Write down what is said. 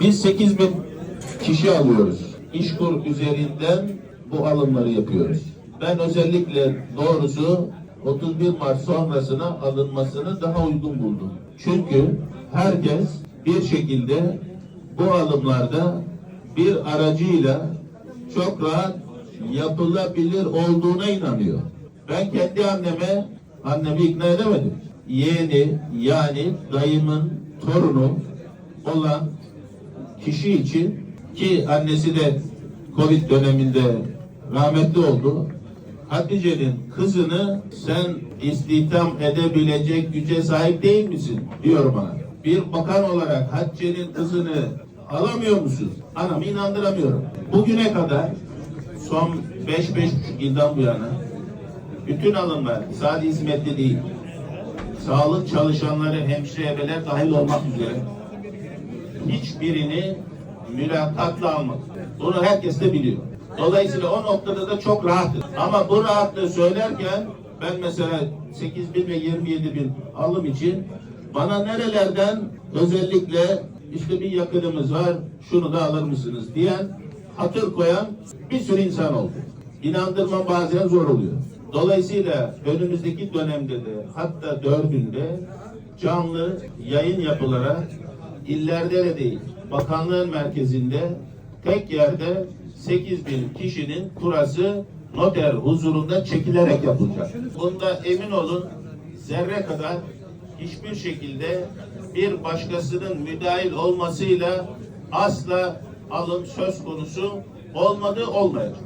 Biz 8 bin kişi alıyoruz. İşkur üzerinden bu alımları yapıyoruz. Ben özellikle doğrusu 31 Mart sonrasına alınmasını daha uygun buldum. Çünkü herkes bir şekilde bu alımlarda bir aracıyla çok rahat yapılabilir olduğuna inanıyor. Ben kendi anneme, annemi ikna edemedim. Yeğeni yani dayımın torunu olan kişi için ki annesi de Covid döneminde rahmetli oldu. Hatice'nin kızını sen istihdam edebilecek güce sahip değil misin? diyor bana. Bir bakan olarak Hatice'nin kızını alamıyor musun? Anamı inandıramıyorum. Bugüne kadar son 5-5,5 yıldan bu yana bütün alımlar sadece hizmetli değil. Sağlık çalışanları, hemşire dahil olmak üzere hiçbirini mülakatla almadı. Bunu herkes de biliyor. Dolayısıyla o noktada da çok rahatız. Ama bu rahatlığı söylerken ben mesela 8 bin ve 27 bin alım için bana nerelerden özellikle işte bir yakınımız var şunu da alır mısınız diyen hatır koyan bir sürü insan oldu. İnandırma bazen zor oluyor. Dolayısıyla önümüzdeki dönemde de hatta dördünde canlı yayın yapılarak illerde de değil, bakanlığın merkezinde tek yerde 8 bin kişinin kurası noter huzurunda çekilerek yapılacak. Bunda emin olun zerre kadar hiçbir şekilde bir başkasının müdahil olmasıyla asla alım söz konusu olmadı olmayacak.